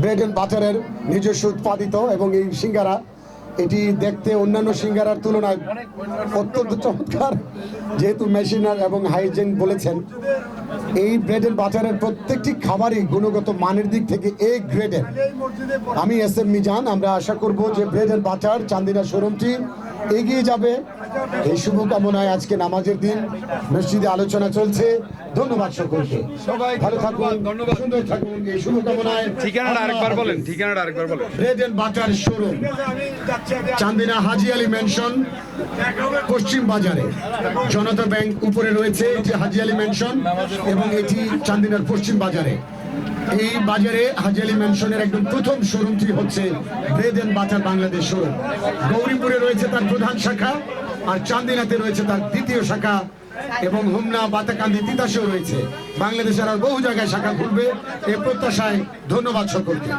Bread and বাটারের নিজস্ব উৎপাদিত এবং এই সিঙ্গারা, এটি দেখতে অন্যান্য সিঙ্গারার তুলনায় অত্যন্ত চমৎকার, যেহেতু মেশিনার এবং হাইজেন বলেছেন। এই ব্রেড অ্যান্ড বাটারের প্রত্যেকটি খাবারই গুণগত মানের দিক থেকে এ গ্রেডের আমি এস এম মিজান, আমরা আশা করব যে ব্রেড অ্যান্ড বাটার চান্দিনা শোরুমটি এগিয়ে যাবে। এই শুভকামনায় আজকে নামাজের দিন মসজিদে আলোচনা চলছে। ধন্যবাদ সকলকে। সবাইকে ভালো থাকুন। সুন্দর থাকুন। এই শুভকামনায় ঠিকানাটা আরেকবার বলেন ঠিকানাটা আরেকবার বলেন। Bread butter showroom Chandina Haji Ali mansion পশ্চিম বাজারে। জনতা ব্যাংক উপরে রয়েছে এটি হাজি আলী মেনশন এবং এটি চান্দিনার পশ্চিম বাজারে। এই বাজারে হাজি আলী মেনশনের একদম প্রথম শোরুমটি হচ্ছে ব্রেড বাটার বাংলাদেশ শোরুম। গৌরীপুরে তার প্রধান শাখা, আর চান্দিনাতে রয়েছে তার দ্বিতীয় শাখা, এবং হুমনা, বাতাকান্দি, তিতাসেও রয়েছে। বাংলাদেশের আর বহু জায়গায় শাখা খুলবে, এ প্রত্যাশায় ধন্যবাদ সকলকে।